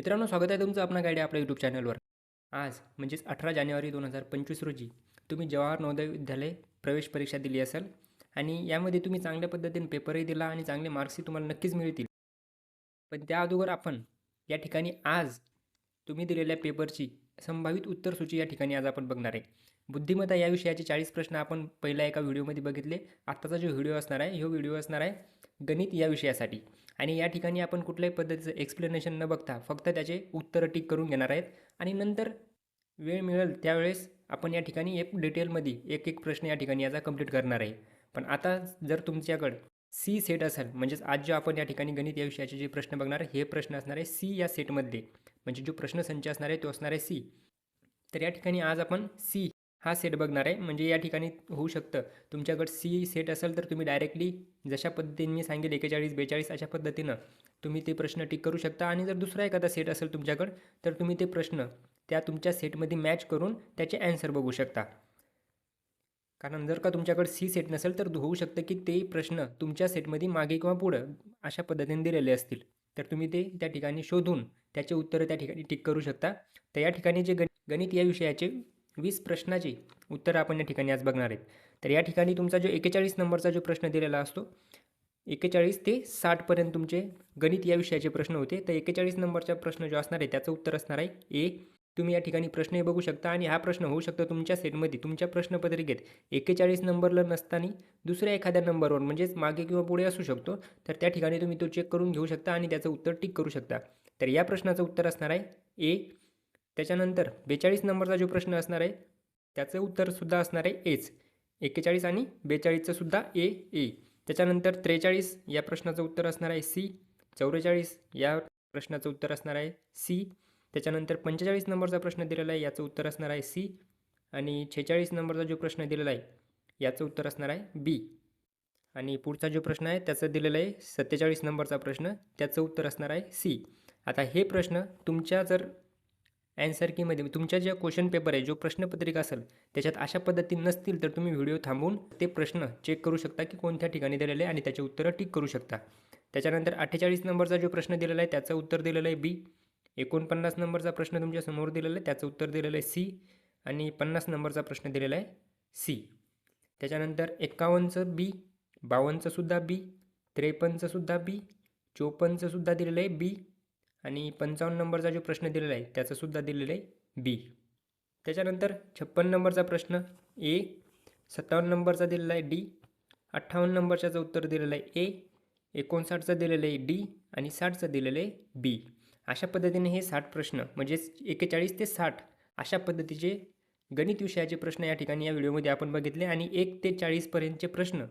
मित्रांनो स्वागत आहे तुमचं आपण गाडी आपल्या यूट्यूब चॅनलवर. आज म्हणजेच अठरा जानेवारी दोन हजार पंचवीस रोजी तुम्ही जवाहर नवोदय विद्यालय प्रवेश परीक्षा दिली असेल आणि यामध्ये तुम्ही चांगल्या पद्धतीने पेपरही दिला आणि चांगले मार्क्सही तुम्हाला नक्कीच मिळतील. पण त्या अगोदर आपण या ठिकाणी आज तुम्ही दिलेल्या पेपरची संभावित उत्तरसूची या ठिकाणी आज आपण बघणार आहे. बुद्धिमत्ता या विषयाचे चाळीस प्रश्न आपण पहिल्या एका व्हिडिओमध्ये बघितले. आत्ताचा जो व्हिडिओ असणार आहे ह्यो व्हिडिओ असणार आहे गणित या विषयासाठी. आणि या ठिकाणी आपण कुठल्याही पद्धतीचं एक्सप्लेनेशन न बघता फक्त त्याचे उत्तरं टिक करून घेणार आहेत. आणि नंतर वेळ मिळेल त्यावेळेस आपण या ठिकाणी एक डिटेलमध्ये एक एक प्रश्न या ठिकाणी याचा कंप्लीट करणार आहे. पण आता जर तुमच्याकडं सी सेट असेल म्हणजेच आज जो आपण या ठिकाणी गणित या विषयाचे जे प्रश्न बघणार आहे हे प्रश्न असणार आहे सी या सेटमध्ये म्हणजे जो प्रश्नसंच असणार आहे तो असणार आहे सी तर या ठिकाणी आज आपण सी हा सेट बघणार आहे. म्हणजे या ठिकाणी होऊ शकतं. तुमच्याकडं सी सेट असेल तर तुम्ही डायरेक्टली जशा पद्धतीने मी सांगेल एकेचाळीस बेचाळीस अशा पद्धतीनं तुम्ही ते प्रश्न टिक करू शकता. आणि जर दुसरा एखादा सेट असेल तुमच्याकडं तर तुम्ही ते प्रश्न त्या तुमच्या सेटमध्ये मॅच करून त्याचे ॲन्सर बघू शकता. कारण जर का तुमच्याकडे सी सेट नसेल तर होऊ शकतं की ते प्रश्न तुमच्या सेटमध्ये मागे किंवा पुढं अशा पद्धतीने दिलेले असतील. तर तुम्ही ते त्या ठिकाणी शोधून त्याचे उत्तरं त्या ठिकाणी टिक करू शकता. तर या ठिकाणी जे गण गणित या विषयाचे वीस प्रश्नाची उत्तरं आपण या ठिकाणी आज बघणार आहेत. तर या ठिकाणी तुमचा जो एकेचाळीस नंबरचा जो प्रश्न दिलेला असतो एकेचाळीस ते साठपर्यंत तुमचे गणित या विषयाचे प्रश्न होते. तर एकेचाळीस नंबरचा प्रश्न जो असणार आहे त्याचं उत्तर असणार आहे ए. तुम्ही या ठिकाणी प्रश्नही बघू शकता आणि हा प्रश्न होऊ शकतो तुमच्या सेटमध्ये. तुमच्या प्रश्नपत्रिकेत एकेचाळीस नंबरला नसताना दुसऱ्या एखाद्या नंबरवर म्हणजेच मागे किंवा पुढे असू शकतो. तर त्या ठिकाणी तुम्ही तो चेक करून घेऊ शकता आणि त्याचं उत्तर टिक करू शकता. तर या प्रश्नाचं उत्तर असणार आहे ए. त्याच्यानंतर बेचाळीस नंबरचा जो प्रश्न असणार आहे त्याचं उत्तरसुद्धा असणार आहे एच. एक्केचाळीस आणि बेचाळीसचंसुद्धा ए ए. त्याच्यानंतर त्रेचाळीस या प्रश्नाचं उत्तर असणार आहे सी. चौवेचाळीस या प्रश्नाचं उत्तर असणार आहे सी. त्याच्यानंतर पंचेचाळीस नंबरचा प्रश्न दिलेला आहे याचं उत्तर असणार आहे सी. आणि छेचाळीस नंबरचा जो प्रश्न दिलेला आहे याचं उत्तर असणार आहे बी. आणि पुढचा जो प्रश्न आहे त्याचं दिलेलं आहे सत्तेचाळीस नंबरचा प्रश्न त्याचं उत्तर असणार आहे सी. आता हे प्रश्न तुमच्या जर अँसर कीमध्ये तुमच्या ज्या क्वेश्चन पेपर आहे जो प्रश्नपत्रिका असेल त्याच्यात अशा पद्धती नसतील तर तुम्ही व्हिडिओ थांबवून ते प्रश्न चेक करू शकता की कोणत्या ठिकाणी दिलेले आहे आणि त्याचे उत्तरं टिक करू शकता. त्याच्यानंतर अठ्ठेचाळीस नंबरचा जो प्रश्न दिलेला आहे त्याचं उत्तर दिलेलं आहे बी एकोणपन्नास नंबरचा प्रश्न तुमच्यासमोर दिलेला आहे त्याचं उत्तर दिलेलं आहे सी आणि पन्नास नंबरचा प्रश्न दिलेला आहे सी त्याच्यानंतर एक्कावन्नचं बी बावन्नचंसुद्धा बी त्रेपन्नचंसुद्धा बी चोपन्नचंसुद्धा दिलेलं आहे बी आणि पंचावन्न नंबरचा जो प्रश्न दिलेला आहे त्याचंसुद्धा दिलेला आहे बी त्याच्यानंतर छप्पन्न नंबरचा प्रश्न ए सत्तावन्न नंबरचा दिलेला आहे डी अठ्ठावन्न नंबरच्याचं उत्तर दिलेलं आहे ए एकोणसाठचं दिलेलं आहे डी आणि साठचं दिलेलं आहे बी अशा पद्धतीने हे साठ प्रश्न म्हणजेच एकेचाळीस ते साठ अशा पद्धतीचे गणित विषयाचे प्रश्न या ठिकाणी या व्हिडिओमध्ये आपण बघितले आणि एक ते चाळीसपर्यंतचे प्रश्न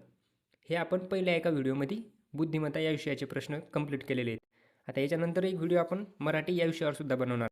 हे आपण पहिल्या एका व्हिडिओमध्ये बुद्धिमत्ता या विषयाचे प्रश्न कंप्लीट केलेले आहेत. आता याच्यानंतर एक व्हिडिओ आपण मराठी या विषयावर सुद्धा बनवणार